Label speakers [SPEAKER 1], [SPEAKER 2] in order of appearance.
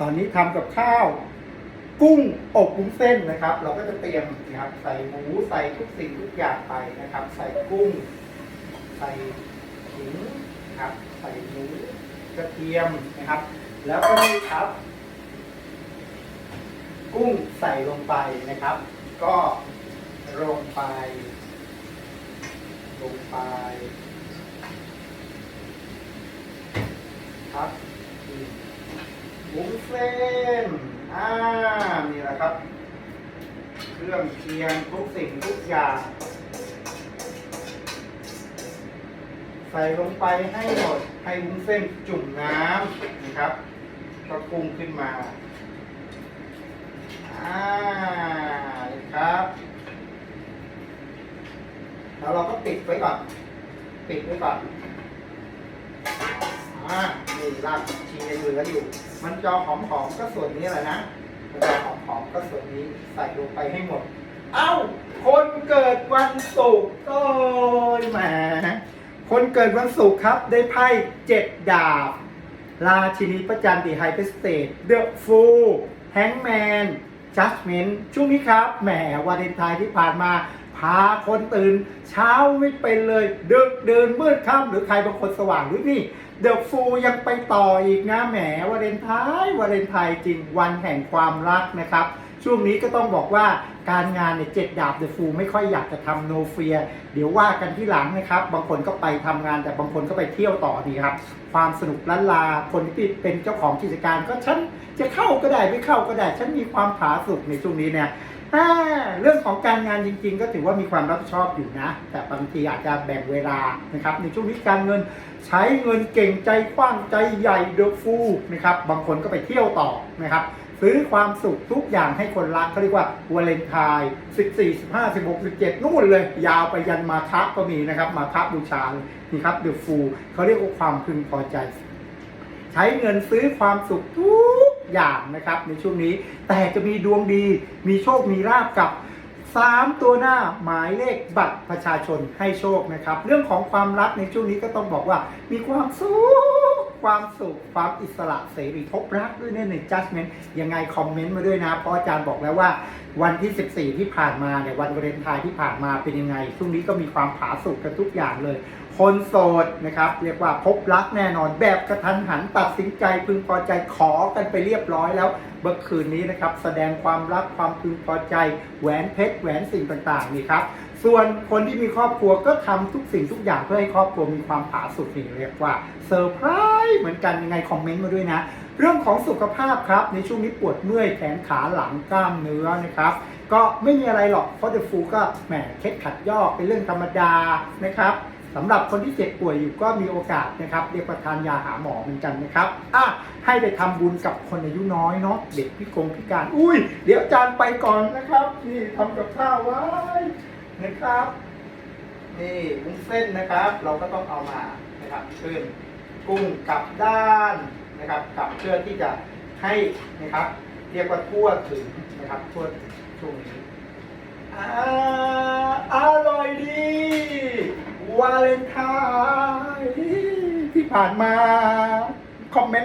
[SPEAKER 1] ตอนนี้ทำกับข้าว กุ้งอบวุ้นเส้นนะครับ เราก็จะเตรียมนะครับใส่หมูใส่ทุกสิ่งทุกอย่างไปนะครับ ใส่กุ้ง ใส่ขิงนะครับใส่หมูกระเทียมนะครับ แล้วก็นี่ครับ กุ้งใส่ลงไปนะครับ ก็ลงไป ลงไปครับ วุ้นเส้นอ่านี่แหละครับ เครื่องเคียงทุกสิ่งทุกอย่าง ใส่ลงไปให้หมด ให้วุ้นเส้นจุ่มน้ำนะครับ ก็ปรุงขึ้นมา อ่านี่ครับ แล้วเราก็ปิดไว้ก่อน ปิดไว้ก่อนานี่รากผักชียังเหลืออยู่ มันจะหอมๆก็ส่วนนี้แหละนะ มันจะหอมๆก็ส่วนนี้ใส่ลงไปให้หมด เอ้า คนเกิดวันศุกร์โอ้ยแหมคนเกิดวันศุกร์ครับ ได้ไพ่เจ็ดดาบ ราชินีประจันติไฮเปสเตดเดอะฟูลแฮงแมนจัสเมนช่วงนี้ครับ แหมวาเลนไทน์ที่ผ่านมา พาคนตื่น เช้าไม่เป็นเลยดึกเดินมืดค่ำหรือใครบางคนสว่างหรือนี่เดอะฟูยังไปต่ออีกนะแหมวาเลนไทน์วาเลนไทน์จริงวันแห่งความรักนะครับ ช่วงนี้ก็ต้องบอกว่าการงานเนี่ยเจ็ดดาบเดอะฟูไม่ค่อยอยากจะทำโนเฟีย เดี๋ยวว่ากันที่หลังนะครับ บางคนก็ไปทำงานแต่บางคนก็ไปเที่ยวต่อดีครับ ความสนุกล้านลาคนที่เป็นเจ้าของกิจการก็ฉันจะเข้าก็ได้ไม่เข้าก็ได้ ฉันมีความผาสุกในช่วงนี้เนี่ย อ่าเรื่องของการงานจริง ๆ ก็ถือว่ามีความรับผิดชอบอยู่นะ แต่บางทีอาจจะแบ่งเวลานะครับ ในช่วงนี้การเงินใช้เงินเก่งใจกว้างใจใหญ่เดอะฟูนะครับ บางคนก็ไปเที่ยวต่อนะครับซื้อความสุขทุกอย่างให้คนรักเขาเรียกว่าวาเลนไทน์14 15 16 17 นู่นเลย ยาวไปยันมาคะก็มีนะครับ มาคะบูชาเลยนี่ครับเดอะฟูเขาเรียกว่าความพึงพอใจ ใช้เงินซื้อความสุขทุก อย่างนะครับในช่วงนี้ แต่จะมีดวงดี มีโชคมีลาบกับ 3 ตัวหน้าหมายเลขบัตรประชาชนให้โชคนะครับ เรื่องของความรักในช่วงนี้ก็ต้องบอกว่ามีความสุข ความสุข ความอิสระเสรีพบรักด้วยเนี่ยใน judgment ยังไงคอมเมนต์มาด้วยนะ เพราะอาจารย์บอกแล้วว่าวันที่ 14 ที่ผ่านมาเนี่ยวันวาเลนไทน์ที่ผ่านมาเป็นยังไงช่วงนี้ก็มีความผาสุกกันทุกอย่างเลย คนโสดนะครับเรียกว่าพบรักแน่นอนแบบกระทันหันตัดสินใจพึงพอใจขอกันไปเรียบร้อยแล้วเมื่อคืนนี้นะครับแสดงความรักความพึงพอใจแหวนเพชรแหวนสิ่งต่างๆนี่ครับ ส่วนคนที่มีครอบครัวก็ทำทุกสิ่งทุกอย่างเพื่อให้ครอบครัวมีความผาสุกนี่เรียกว่าเซอร์ไพรส์เหมือนกันยังไงคอมเมนต์มาด้วยนะ เรื่องของสุขภาพครับ ในช่วงนี้ปวดเมื่อยแขนขาหลังกล้ามเนื้อนะครับก็ไม่มีอะไรหรอกเพราะเดฟูก็แหมเคล็ดขัดยอกเป็นเรื่องธรรมดานะครับสำหรับคนที่เจ็บป่วยอยู่ก็มีโอกาสนะครับเรียกว่าทานยาหาหมอเหมือนกันนะครับอะให้ไปทำบุญกับคนอายุน้อยเนาะเด็กพิกงพิการ อุ้ย เดี๋ยวอาจารย์ไปก่อนนะครับ นี่ทำกับข้าวไว้ นะครับ นี่วุ้นเส้นนะครับ เราก็ต้องเอามานะครับขึ้นกุ้งกลับด้านนะครับกลับเพื่อที่จะให้นะครับ เรียกว่าทั่วถึงนะครับทั่วถึงช่วงนี้อาอร่อยดีวาเลนไทน์ที่ผ่านมา คอมเมนต์